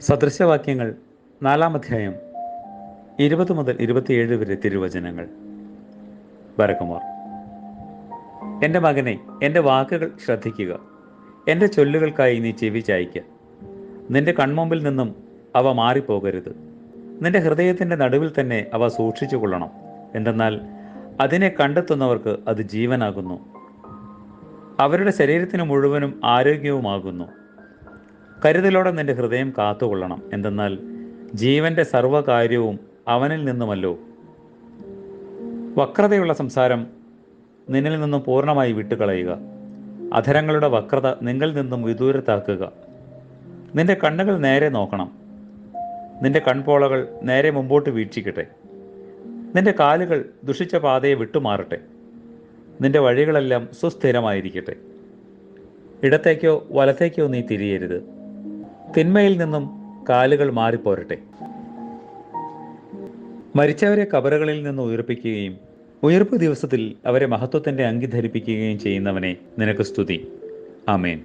സദൃശവാക്യങ്ങൾ നാലാം അധ്യായം ഇരുപത് മുതൽ ഇരുപത്തിയേഴ് വരെ തിരുവചനങ്ങൾ. ബരകുമാർ എന്റെ മകനെ എന്റെ വാക്കുകൾ ശ്രദ്ധിക്കുക. എന്റെ ചൊല്ലുകൾക്കായി നീ ചെവി ചായ്ക്കുക നിന്റെ കൺമുമ്പിൽ നിന്നും അവ മാറിപ്പോകരുത്. നിന്റെ ഹൃദയത്തിന്റെ നടുവിൽ തന്നെ അവ സൂക്ഷിച്ചു കൊള്ളണം. എന്തെന്നാൽ അതിനെ കണ്ടെത്തുന്നവർക്ക് അത് ജീവനാകുന്നു. അവരുടെ ശരീരത്തിന് മുഴുവനും ആരോഗ്യവുമാകുന്നു. കരുതലോടെ നിന്റെ ഹൃദയം കാത്തുകൊള്ളണം. എന്തെന്നാൽ ജീവന്റെ സർവകാര്യവും അവനിൽ നിന്നുമല്ലോ. വക്രതയുള്ള സംസാരം നിന്നിൽ നിന്നും പൂർണമായി വിട്ടുകളയുക. അധരങ്ങളുടെ വക്രത നിങ്ങളിൽ നിന്നും വിദൂരത്താക്കുക. നിന്റെ കണ്ണുകൾ നേരെ നോക്കണം. നിന്റെ കൺപോളകൾ നേരെ മുമ്പോട്ട് വീക്ഷിക്കട്ടെ. നിന്റെ കാലുകൾ ദുഷിച്ച പാതയെ വിട്ടുമാറട്ടെ. നിന്റെ വഴികളെല്ലാം സുസ്ഥിരമായിരിക്കട്ടെ. ഇടത്തേക്കോ വലത്തേക്കോ നീ തിരിയരുത്. തിന്മയിൽ നിന്നും കാലുകൾ മാറിപ്പോരട്ടെ. മരിച്ചവരെ കബറുകളിൽ നിന്ന് ഉയർപ്പിക്കുകയും ഉയർപ്പ് ദിവസത്തിൽ അവരെ മഹത്വത്തിന്റെ ധരിപ്പിക്കുകയും ചെയ്യുന്നവനെ നിനക്ക് സ്തുതി. ആമേൻ.